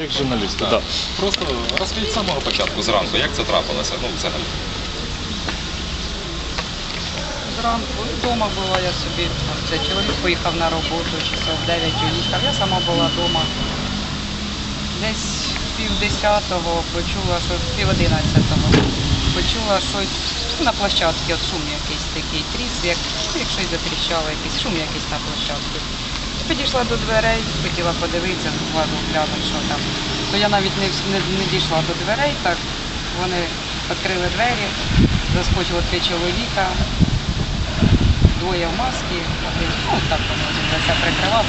Як журналіст, Так. так. Просто розкажіть з самого початку зранку, як це трапилося? Ну, взагалі. Зранку вдома була я собі. Це чоловік поїхав на роботу, часов 9 уїхав. Я сама була вдома. Десь пів десятого почула, що пів одинадцятого. Почула щось ну, на площадці, от шум якийсь такий тріс, як, ну, як щось затріщало, якийсь шум якийсь на площадці. Підійшла до дверей, хотіла подивитися, глянути, що там. То я навіть не, не, не дійшла до дверей, так вони відкрили двері, заскочило три чоловіка, двоє в масці, один, ну так воно лице прикривав.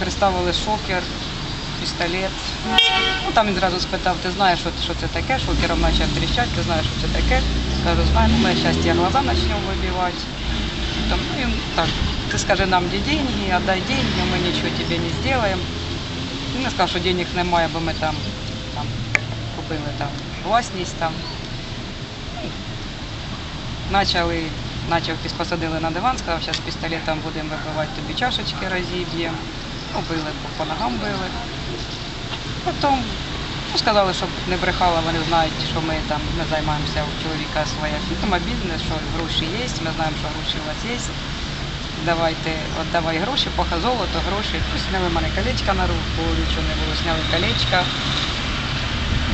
Приставили шокер, пістолет. Ну там він зразу спитав, ти знаєш, що, що це таке, шокером почав тріщати, ти знаєш, що це таке. Кажу, знаю, ну, ми зараз тебе глаза почнемо вибивати. Там, ну, він так, ти скажи нам, де деньги, отдай деньги, ми нічого тобі не зробимо. Він сказав, що денег немає, бо ми там, там купили там власність там. Начали, начав посадили на диван, сказав, зараз пістолетом будемо вибивати тобі чашечки розіб'ємо. Ну, били, по, по ногам били. Потім ну, сказали, щоб не брехала, вони знають, що ми там ми займаємося у чоловіка своя фірма, бізнес, що гроші є, ми знаємо, що гроші у вас є. Давайте, віддавай гроші, поки золото, гроші. Сняли мене колечка на руку, нічого не було, сняли колечка.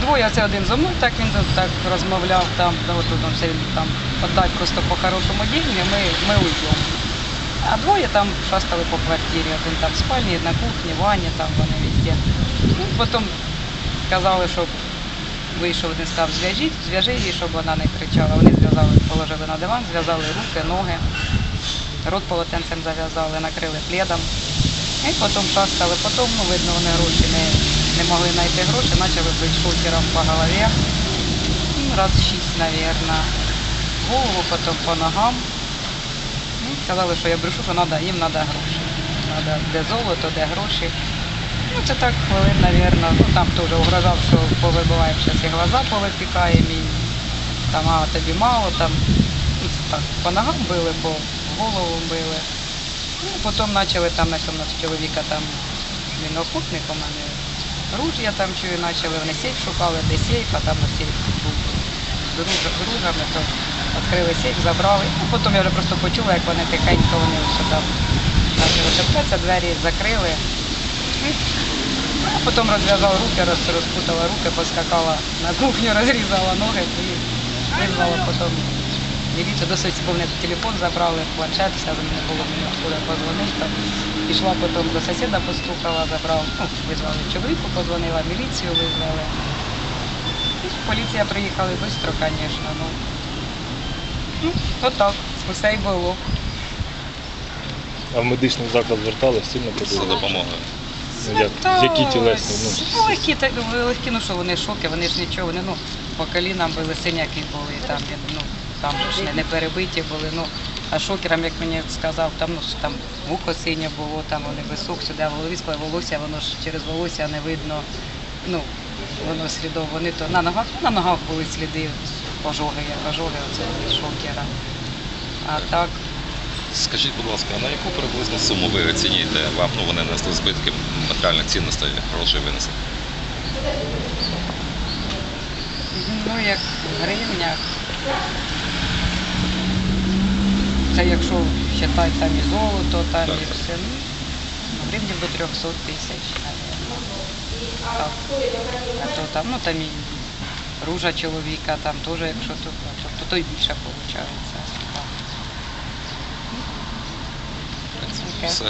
Двоє, це один зо мною, так він так розмовляв там, от тут все там віддати просто по-хорошому деньги, ми, ми уйдемо. А двоє там шастали по квартирі, один там в спальні, на кухні, ванні, там вони везде. Ну, потім сказали, щоб вийшов один сказав, зв'яжіть, зв'яжи її, щоб вона не кричала. Вони зв'язали, положили на диван, зв'язали руки, ноги, рот полотенцем зав'язали, накрили пледом. І потім шастали, потім, ну, видно, вони гроші не, не могли знайти гроші, почали бити шокером по голові. Ну, раз шість, мабуть. Голову, потім по ногам. Ну, сказали, що я брешу, що надо, їм треба гроші. Надо, де золото, де гроші. Ну, це так хвилин, мабуть. Ну, там теж угрожав, що повибиваємо зараз і глаза повипікаємо, і там, а тобі мало, там, ну, так, по ногам били, по голову били. Ну, потім почали там на чоловіка там, він охотник у мене, ружья там чую, почали, вони сейф шукали, де сейф, а там на сейф був з друж- дружами, то відкрили сейф, забрали. Ну, потім я вже просто почула, як вони тихенько вони все там почали шептатися, двері закрили. І а потім розв'язала руки, роз, розпутала руки, поскакала на кухню, розрізала ноги і визвала потім міліцію. Досить повний телефон забрали, планшет, все не було мені откуда позвонити. Пішла потім до сусіда, постукала, забрав, ну, визвали чоловіку, позвонила, міліцію визвали. І поліція приїхала швидко, звісно. Ну, ну, отак, усе й було. А в медичний заклад звертались, сильно За подивилися? допомогою. Ну, як- які тілесні, ну, Ну, легкі, так, легкі, ну що вони шоки, вони ж нічого, вони ну, по колінам були синяки були, там, я- ну, там ж не, не перебиті були. Ну, а шокером, як мені сказав, там, ну, там вухо синє було, там вони висох сюди, в голові склали волосся, воно ж через волосся не видно, ну, воно слідов, вони то на ногах, на ногах були сліди ожоги, як ожоги, оце від шокера. А так, Скажіть, будь ласка, на яку приблизну суму ви оцінюєте вам? Ну, вони несли збитки матеріальних цінностей, грошей винесли. Ну, як в гривнях. Це якщо вважати там і золото, там Так. і все. Ну, гривнів до 300 тисяч. Так. А то там, ну там і ружа чоловіка, там теж, якщо то, то, то й більше виходить. Все.